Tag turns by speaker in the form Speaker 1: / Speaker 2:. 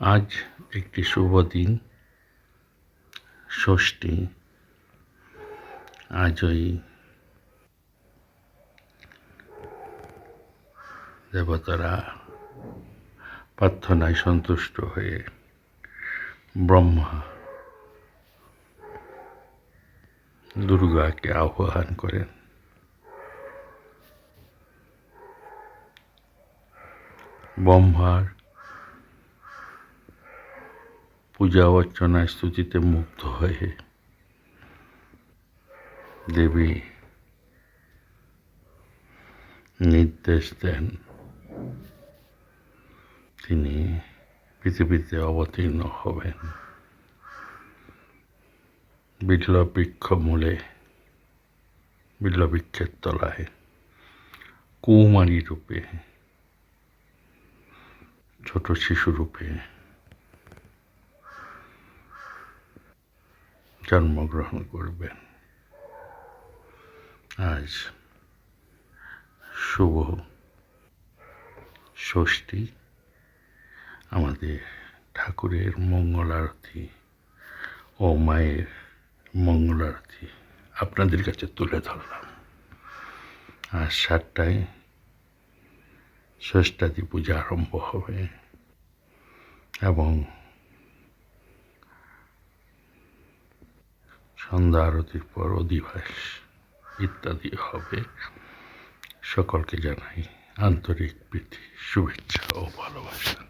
Speaker 1: আজ একটি শুভ দিন, ষষ্ঠী। আজ ওই দেবতারা প্রার্থনায় সন্তুষ্ট হয়ে ব্রহ্মা দুর্গাকে আহ্বান করেন। ব্রহ্মার পূজা অর্চনা স্তুতিতে মুগ্ধ হয়ে দেবী নির্দেশ দেন। তিনি পৃথিবীতে অবতীর্ণ হবেন। বিল্ল বৃক্ষ মূলে বিল্ল বৃক্ষের তলায়, কৌমারী রূপে, ছোট শিশু রূপে জন্মগ্রহণ করবেন। আজ শুভ ষষ্ঠী। আমাদের ঠাকুরের মঙ্গল আরতি ও মায়ের মঙ্গল আরতি আপনাদের কাছে তুলে ধরলাম। আর সাতটায় ষষ্ঠাদি পূজা আরম্ভ হবে এবং সন্ধ্যা আরতির পর অধিবাস ইত্যাদি হবে। সকলকে জানাই আন্তরিক প্রীতি শুভেচ্ছা ও ভালোবাসা।